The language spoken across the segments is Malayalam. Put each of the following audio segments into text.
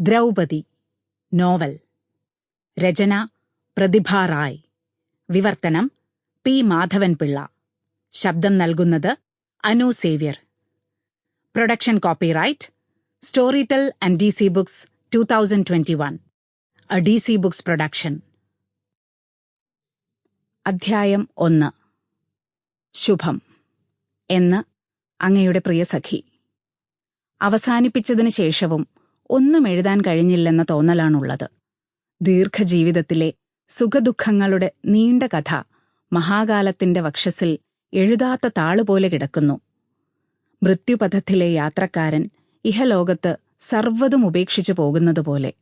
ദ്രൗപദി. നോവൽ. രചന പ്രതിഭ റായ്. വിവർത്തനം പി മാധവൻ പിള്ള ശബ്ദം നൽകുന്നത് Anu Xavier. Production copyright Storytel and D C books two thousand twenty one. A D C books production. അധ്യായം ഒന്ന്. ശുഭം. എന്ന് അങ്ങയുടെ പ്രിയ സഖി. അവസാനിപ്പിച്ചതിനു ശേഷവും ഒന്നും എഴുതാൻ കഴിഞ്ഞില്ലെന്ന തോന്നലാണുള്ളത്. ദീർഘജീവിതത്തിലെ സുഖദുഃഖങ്ങളുടെ നീണ്ട കഥ മഹാകാലത്തിന്റെ വക്ഷസിൽ എഴുതാത്ത താളുപോലെ കിടക്കുന്നു. മൃത്യുപഥത്തിലെ യാത്രക്കാരൻ ഇഹലോകത്ത് സർവതും ഉപേക്ഷിച്ചു പോകുന്നതുപോലെ.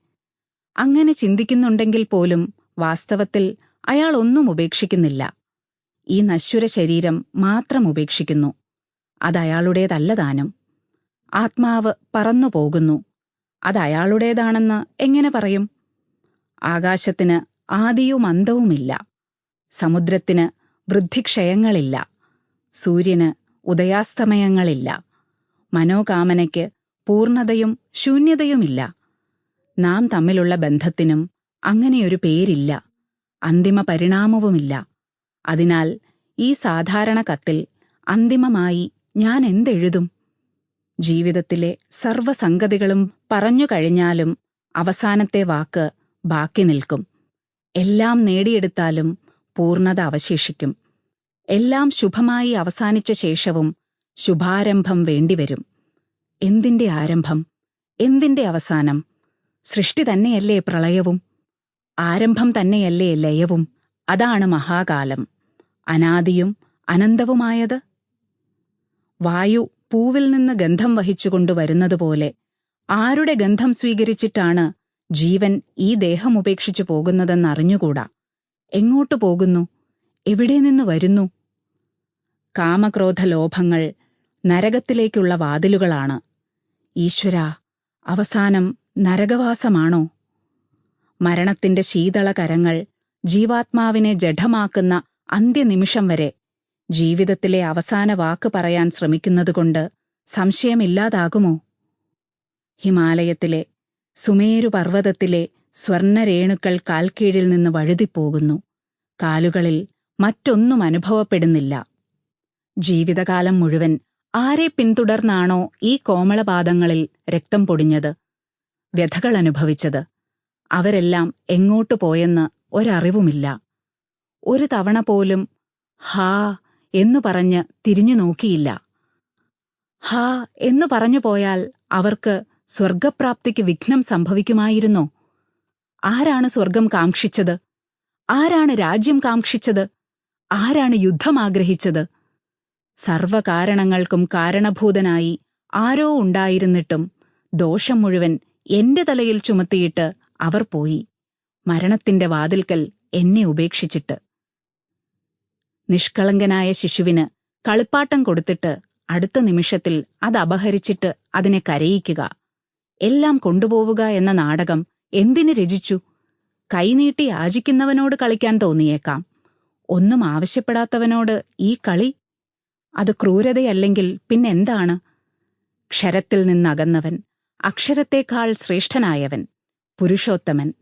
അങ്ങനെ ചിന്തിക്കുന്നുണ്ടെങ്കിൽ പോലും വാസ്തവത്തിൽ അയാൾ ഒന്നും ഉപേക്ഷിക്കുന്നില്ല. ഈ നശ്വര ശരീരം മാത്രം ഉപേക്ഷിക്കുന്നു. അതയാളുടേതല്ല താനും. ആത്മാവ് പറന്നു പോകുന്നു അതയാളുടേതാണെന്ന് എങ്ങനെ പറയും? ആകാശത്തിന് ആദിയും അന്തവുമില്ല. സമുദ്രത്തിന് വൃദ്ധിക്ഷയങ്ങളില്ല. സൂര്യന് ഉദയാസ്തമയങ്ങളില്ല. മനോകാമനയ്ക്ക് പൂർണതയും ശൂന്യതയുമില്ല. നാം തമ്മിലുള്ള ബന്ധത്തിനും അങ്ങനെയൊരു പേരില്ല. അന്തിമ പരിണാമവുമില്ല. അതിനാൽ ഈ സാധാരണ കത്തിൽ അന്തിമമായി ഞാൻ എന്തെഴുതും? ജീവിതത്തിലെ സർവസംഗതികളും പറഞ്ഞു കഴിഞ്ഞാലും അവസാനത്തെ വാക്ക് ബാക്കി നിൽക്കും. എല്ലാം നേടിയെടുത്താലും പൂർണത അവശേഷിക്കും. എല്ലാം ശുഭമായി അവസാനിച്ച ശേഷവും ശുഭാരംഭം വേണ്ടിവരും. എന്തിന്റെ ആരംഭം? എന്തിന്റെ അവസാനം? സൃഷ്ടി തന്നെയല്ലേ പ്രളയവും? ആരംഭം തന്നെയല്ലേ ലയവും? അതാണ് മഹാകാലം. അനാദിയും അനന്തവുമായത്? വായു പൂവിൽ നിന്ന് ഗന്ധം വഹിച്ചുകൊണ്ടുവരുന്നതുപോലെ ആരുടെ ഗന്ധം സ്വീകരിച്ചിട്ടാണ് ജീവൻ ഈ ദേഹം ഉപേക്ഷിച്ചു പോകുന്നതെന്നറിഞ്ഞുകൂടാ? എങ്ങോട്ടു പോകുന്നു? എവിടെ നിന്ന് വരുന്നു? കാമക്രോധ ലോഭങ്ങൾ നരകത്തിലേക്കുള്ള വാതിലുകളാണ്. ഈശ്വര അവസാനം നരകവാസമാണോ? മരണത്തിന്റെ ശീതള കരങ്ങൾ ജീവാത്മാവിനെ ജഡമാക്കുന്ന അന്ത്യനിമിഷം വരെ ജീവിതത്തിലെ അവസാന വാക്ക് പറയാൻ ശ്രമിക്കുന്നതുകൊണ്ട് സംശയമില്ലാതാകുമോ? ഹിമാലയത്തിലെ സുമേരു പർവതത്തിലെ സ്വർണരേണുക്കൾ കാൽക്കീഴിൽ നിന്ന് വഴുതിപ്പോകുന്നു. കാലുകളിൽ മറ്റൊന്നും അനുഭവപ്പെടുന്നില്ല. ജീവിതകാലം മുഴുവൻ ആരെ പിന്തുടർന്നാണോ ഈ കോമളപാദങ്ങളിൽ രക്തം പൊടിഞ്ഞത്? വ്യഥകൾ അനുഭവിച്ചത്. അവരെല്ലാം എങ്ങോട്ടു പോയെന്ന് ഒരറിവുമില്ല. ഒരു തവണ പോലും ഹാ എന്നു പറഞ്ഞ് തിരിഞ്ഞു നോക്കിയില്ല. ഹാ എന്നു പറഞ്ഞു പോയാൽ അവർക്ക് സ്വർഗപ്രാപ്തിക്ക് വിഘ്നം സംഭവിക്കുമായിരുന്നോ. ആരാണ് സ്വർഗം കാക്ഷിച്ചത്? ആരാണ് രാജ്യം കാക്ഷിച്ചത്? ആരാണ് യുദ്ധം ആഗ്രഹിച്ചത്? സർവകാരണങ്ങൾക്കും കാരണഭൂതനായി ആരോ ഉണ്ടായിരുന്നിട്ടും ദോഷം മുഴുവൻ എന്റെ തലയിൽ ചുമത്തിയിട്ട് അവർ പോയി. മരണത്തിന്റെ വാതിൽക്കൽ എന്നെ ഉപേക്ഷിച്ചിട്ട്. നിഷ്കളങ്കനായ ശിശുവിന് കളിപ്പാട്ടം കൊടുത്തിട്ട് അടുത്ത നിമിഷത്തിൽ അത് അപഹരിച്ചിട്ട് അതിനെ കരയിക്കുക. എല്ലാം കൊണ്ടുപോവുക എന്ന നാടകം എന്തിനു രചിച്ചു? കൈനീട്ടി യാചിക്കുന്നവനോട് കളിക്കാൻ തോന്നിയേക്കാം. ഒന്നും ആവശ്യപ്പെടാത്തവനോട് ഈ കളി? അത് ക്രൂരതയല്ലെങ്കിൽ പിന്നെന്താണ്? ക്ഷരത്തിൽ നിന്നകന്നവൻ അക്ഷരത്തേക്കാൾ ശ്രേഷ്ഠനായവൻ പുരുഷോത്തമൻ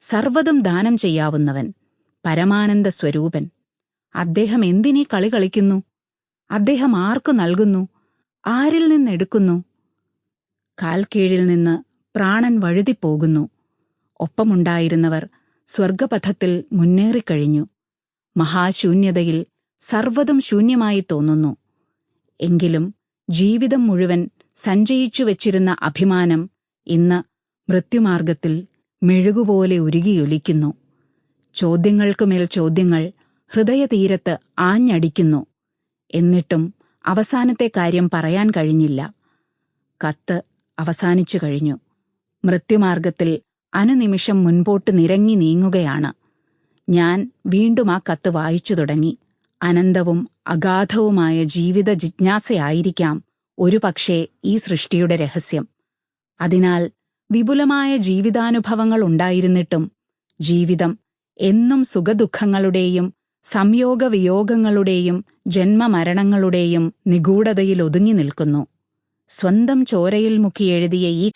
സർവതും ദാനം ചെയ്യാവുന്നവൻ പരമാനന്ദ സ്വരൂപൻ അദ്ദേഹം എന്തിനീ കളി കളിക്കുന്നു അദ്ദേഹം ആർക്കു നൽകുന്നു? ആരിൽ നിന്നെടുക്കുന്നു കാൽക്കീഴിൽ നിന്ന് പ്രാണൻ വഴുതിപ്പോകുന്നു. ഒപ്പമുണ്ടായിരുന്നവർ സ്വർഗപഥത്തിൽ മുന്നേറിക്കഴിഞ്ഞു. മഹാശൂന്യതയിൽ സർവതും ശൂന്യമായി തോന്നുന്നു. എങ്കിലും ജീവിതം മുഴുവൻ സഞ്ചയിച്ചു വച്ചിരുന്ന അഭിമാനം ഇന്ന് മൃത്യുമാർഗത്തിൽ മെഴുകുപോലെ ഉരുകിയൊലിക്കുന്നു. ചോദ്യങ്ങൾക്കുമേൽ ചോദ്യങ്ങൾ ഹൃദയതീരത്ത് ആഞ്ഞടിക്കുന്നു. എന്നിട്ടും അവസാനത്തെ കാര്യം പറയാൻ കഴിഞ്ഞില്ല. കത്ത് അവസാനിച്ചു കഴിഞ്ഞു. മൃത്യുമാർഗത്തിൽ അനുനിമിഷം മുൻപോട്ട് നിരങ്ങി നീങ്ങുകയാണ്. ഞാൻ വീണ്ടും ആ കത്ത് വായിച്ചു തുടങ്ങി. അനന്തവും അഗാധവുമായ ജീവിത ജിജ്ഞാസയായിരിക്കാം ഒരുപക്ഷേ ഈ സൃഷ്ടിയുടെ രഹസ്യം. അതിനാൽ വിപുലമായ ജീവിതാനുഭവങ്ങൾ ഉണ്ടായിരുന്നിട്ടും ജീവിതം എന്നും സുഖദുഃഖങ്ങളുടെയും സംയോഗവിയോഗങ്ങളുടെയും ജന്മമരണങ്ങളുടെയും നിഗൂഢതയിൽ ഒതുങ്ങി നിൽക്കുന്നു സ്വന്തം ചോരയിൽ മുക്കിയെഴുതിയ ഈ?